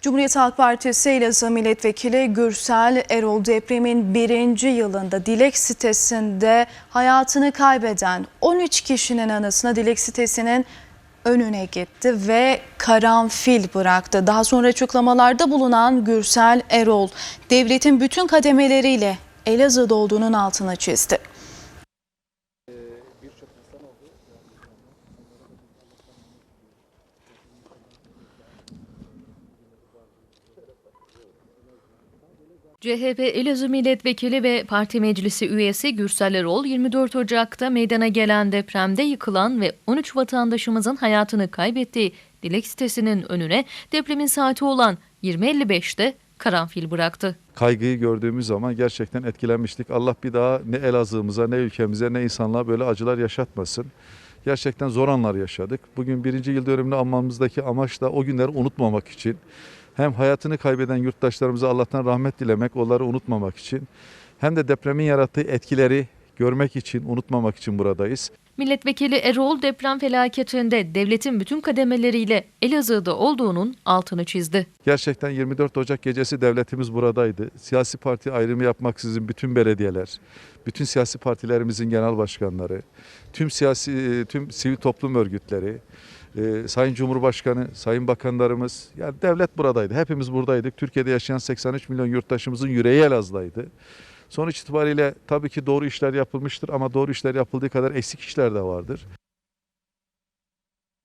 Cumhuriyet Halk Partisi Elazığ Milletvekili Gürsel Erol depremin birinci yılında Dilek sitesinde hayatını kaybeden 13 kişinin anısına Dilek sitesinin önüne gitti ve karanfil bıraktı. Daha sonra açıklamalarda bulunan Gürsel Erol devletin bütün kademeleriyle Elazığ'da olduğunun altını çizdi. CHP Elazığ Milletvekili ve Parti Meclisi üyesi Gürsel Erol 24 Ocak'ta meydana gelen depremde yıkılan ve 13 vatandaşımızın hayatını kaybettiği Dilek sitesinin önüne depremin saati olan 20.55'te karanfil bıraktı. kaygıyı gördüğümüz zaman gerçekten etkilenmiştik. Allah bir daha ne Elazığ'ımıza ne ülkemize ne insanlığa böyle acılar yaşatmasın. Gerçekten zor anlar yaşadık. Bugün birinci yıl dönümünü anmamızdaki amaç da o günleri unutmamak için. Hem hayatını kaybeden yurttaşlarımıza Allah'tan rahmet dilemek, onları unutmamak için. Hem de depremin yarattığı etkileri görmek için, unutmamak için buradayız. Milletvekili Erol deprem felaketinde devletin bütün kademeleriyle Elazığ'da olduğunun altını çizdi. Gerçekten 24 Ocak gecesi devletimiz buradaydı. Siyasi parti ayrımı yapmaksızın bütün belediyeler, bütün siyasi partilerimizin genel başkanları, tüm siyasi tüm sivil toplum örgütleri, e, Sayın Cumhurbaşkanı, Sayın Bakanlarımız, yani devlet buradaydı. Hepimiz buradaydık. Türkiye'de yaşayan 83 milyon yurttaşımızın yüreği Elazığ'daydı. Sonuç itibariyle tabii ki doğru işler yapılmıştır ama doğru işler yapıldığı kadar eksik işler de vardır.